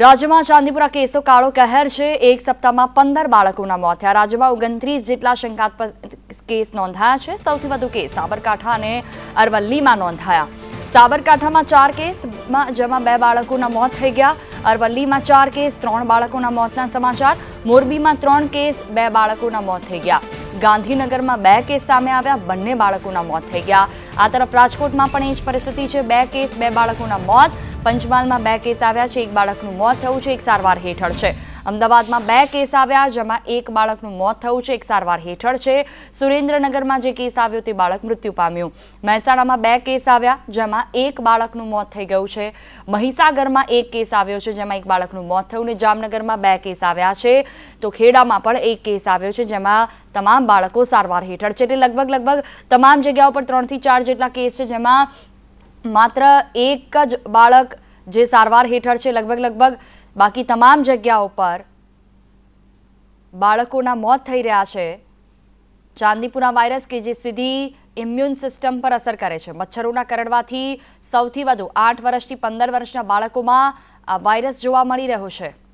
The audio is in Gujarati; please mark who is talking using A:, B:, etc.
A: રાજ્યમાં ચાંદીપુરા કેસો કાળો કહેર છે. એક સપ્તાહમાં પંદર બાળકોના મોત થયા. રાજ્યમાં ઓગણત્રીસ જેટલા શંકાસ્પદ કેસ નોંધાયા છે. સૌથી વધુ કેસ સાબરકાંઠા અને અરવલ્લીમાં નોંધાયા. સાબરકાંઠામાં ચાર કેસમાં જેમાં બે બાળકોના મોત થઈ ગયા. અરવલ્લીમાં ચાર કેસ, ત્રણ બાળકોના મોતના સમાચાર. મોરબીમાં ત્રણ કેસ, બે બાળકોના મોત થઈ ગયા. ગાંધીનગરમાં બે કેસ સામે આવ્યા. બંને બાળકોના મોત થઈ ગયા. આ તરફ રાજકોટમાં પણ એ જ પરિસ્થિતિ છે. બે કેસ, બે બાળકોના મોત. પંચમહાલમાં બે કેસ આવ્યા છે. એક બાળકનું મોત થયું છે. એક સારવાર હેઠળ છે. અમદાવાદમાં બે કેસ આવ્યા, જેમાં એક બાળકનું મોત થયું છે. એક સારવાર હેઠળ છે. સુરેન્દ્રનગરમાં જે કેસ આવ્યો તે બાળક મૃત્યુ પામ્યું. મહેસાણામાં બે કેસ આવ્યા, જેમાં એક બાળકનું મોત થઈ ગયું છે. મહીસાગરમાં એક કેસ આવ્યો છે, જેમાં એક બાળકનું મોત થયું ને જામનગરમાં બે કેસ આવ્યા છે. તો ખેડામાં પણ એક કેસ આવ્યો છે, જેમાં તમામ બાળકો સારવાર હેઠળ છે. એટલે લગભગ લગભગ તમામ જગ્યાઓ પર ત્રણથી ચાર જેટલા કેસ છે, જેમાં માત્ર એક જ બાળક જે સારવાર હેઠળ છે, લગભગ લગભગ બાકી તમામ જગ્યાઓ પર બાળકોના મોત થઈ રહ્યા છે. ચાંદીપુરા વાયરસ કે જે સીધી ઇમ્યુન સિસ્ટમ પર અસર કરે છે. મચ્છરોના કરડવાથી સૌથી વધુ આઠ વર્ષથી પંદર વર્ષના બાળકોમાં આ વાયરસ જોવા મળી રહ્યો છે.